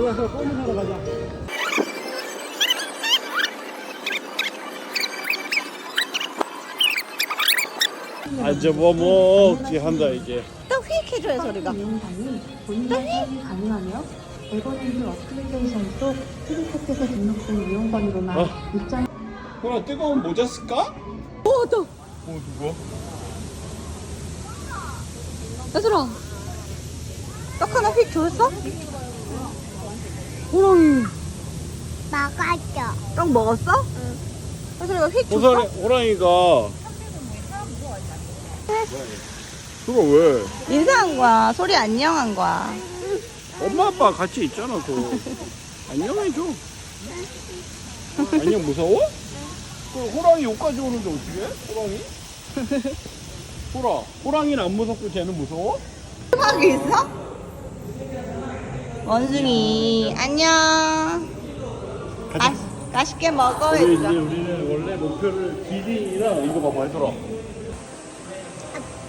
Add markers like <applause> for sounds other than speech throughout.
가자 가자 껌을 사러 가자 앉아 뭐 먹지 한다 이제 딱 휙 해줘요 소리가 여행단이 본인의 예약이 가능하며 에버랜드 어플리케이션 속 트리코켓에 등록된 이용권으로만 어. 입장 호라 뜨거운 모자 쓸까? 오 또! 어 누구? 얘들아 딱 하나 휙 줬어? 먹었죠. 딱 먹었어? 응 얘들아 휙 줬어? 호사리 호랑이가 그거 왜? 인사한 거야 소리 안녕한 거야 엄마 아빠 같이 있잖아 또 안녕해줘 안녕 무서워? 그 호랑이 여기까지 오는데 어떻게 호랑이? 호라 호랑이는 안 무섭고 쟤는 무서워? 음악이 있어? 원숭이 안녕 가, 맛있게 먹어 우리 이제 얘들아. 우리는 원래 목표를 기린이랑 이거 봐봐 얘들아.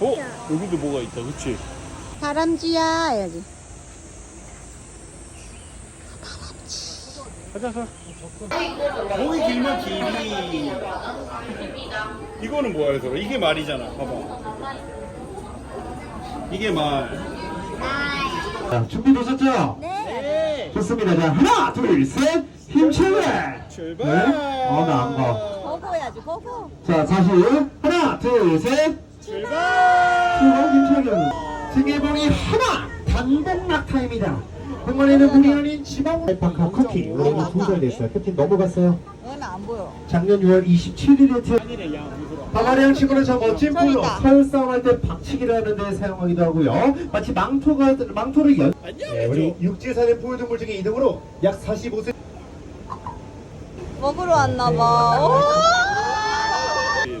어? 여기도 뭐가 있다 그치? 다람쥐야 해야지. 가자 가. 목이 길면 길이. 이거는 뭐야 얘들아? 이게 말이잖아 봐봐. 이게 말. 자, 준비 되셨죠? 네. 좋습니다. 자, 하나, 둘, 셋, 힘차게! 출발 네? 어, 나 안 가. 버거 해야지 버거 자, 다시. 하나, 둘, 셋, 출발 출발 하는. 승계봉이 하나! 단독 낙타입니다. 공간에는 물이 아닌 지방 알파카 쿠키. 올해는 두달 됐어요. 캡틴 넘어갔어요. 너는 안 보여 작년 6월 27일에 태 아니래 야 무서워 바바리안 친구는 저 멋진 저기 불로 있다. 서울 싸움 할 때 박치기를 하는데 사용하기도 하고요. 마치 망토가, 망토를 연. 안녕 네, 우리 육지사는 포유동물 중에 2등으로 약 45cm. 먹으러 왔나봐.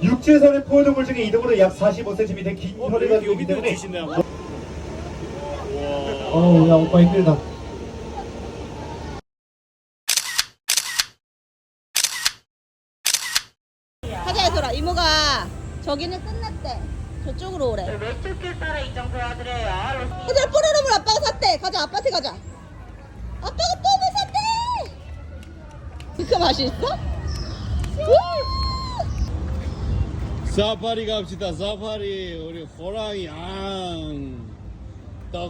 육지에서는 포유동물 중에 2등으로 약 45cm 긴 어, 혀를 가지고 있기 여기도 때문에 어우 야 오빠 힘들다. 가자 얘들아 이모가 저기는 끝났대. 저쪽으로 오래. 왼쪽 길 따라 이정 도와드려요. 얘들아 뽀로로물 아빠가 샀대. 가자 아빠한테 가자. 아빠가 맛있어? 사파리 갑시다 사파리 우리 호랑이 앙떡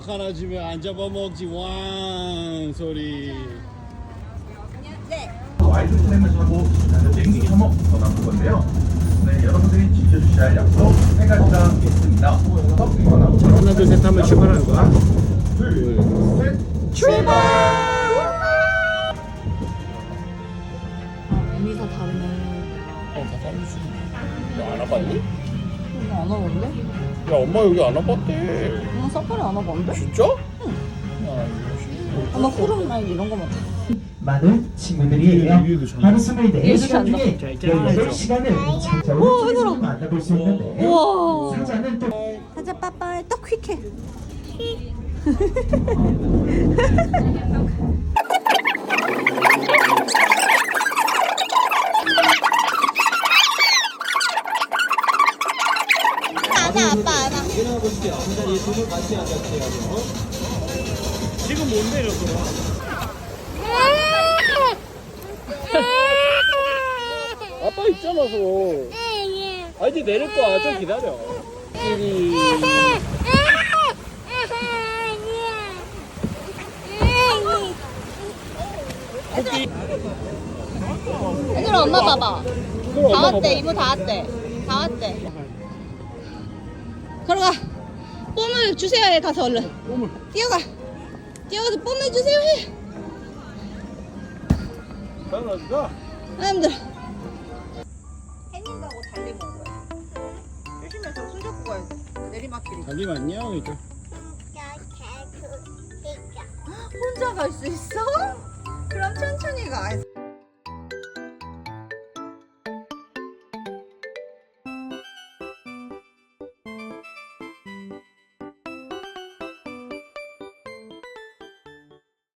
하나 주면 안 잡아먹지 왕 소리 네 와이드 플레임을 하고 냉기 혐오 더 남은 건데요. 네, 여러분들이 지켜주셔야 할 약속 세 가지가 있습니다. 하나 둘셋 하면 출발하는 거야? 둘, 셋. 의미 너안 와봤니? 안 와본데? 야 엄마 여기 안 와봤대. 응 사파리 안 와본데? 진짜? 엄마 푸른 날 이런 거만 많은 친구들이에요. 하루 24시간 중에 자, 이제 하나 18시간을 진짜 우측에서 만나볼 수 있는데 우와. 사자는 또 가자 빠빠 또 퀵해 <laughs> 안아 아빠 안아 지금 못 내렸어 아빠 있잖아 서 아 이제 내릴 거야. 좀 기다려. 끼리 얘들아 엄마 봐봐. 그럼 다 엄마 왔대 봐봐. 이모 다 왔대. 다 왔대. 걸어가 뽐을 주세요 해 가서 얼른. 뽐을. 뛰어가. 뛰어가서 뽐을 주세요 해 당연하다. 아 힘들어 햇님하고 달리 먹은 거야 조심해서 손 잡고 가야 돼. 내리막길이 달리면 안녕 이제. 혼자 갈 수 있어? 그럼 천천히 가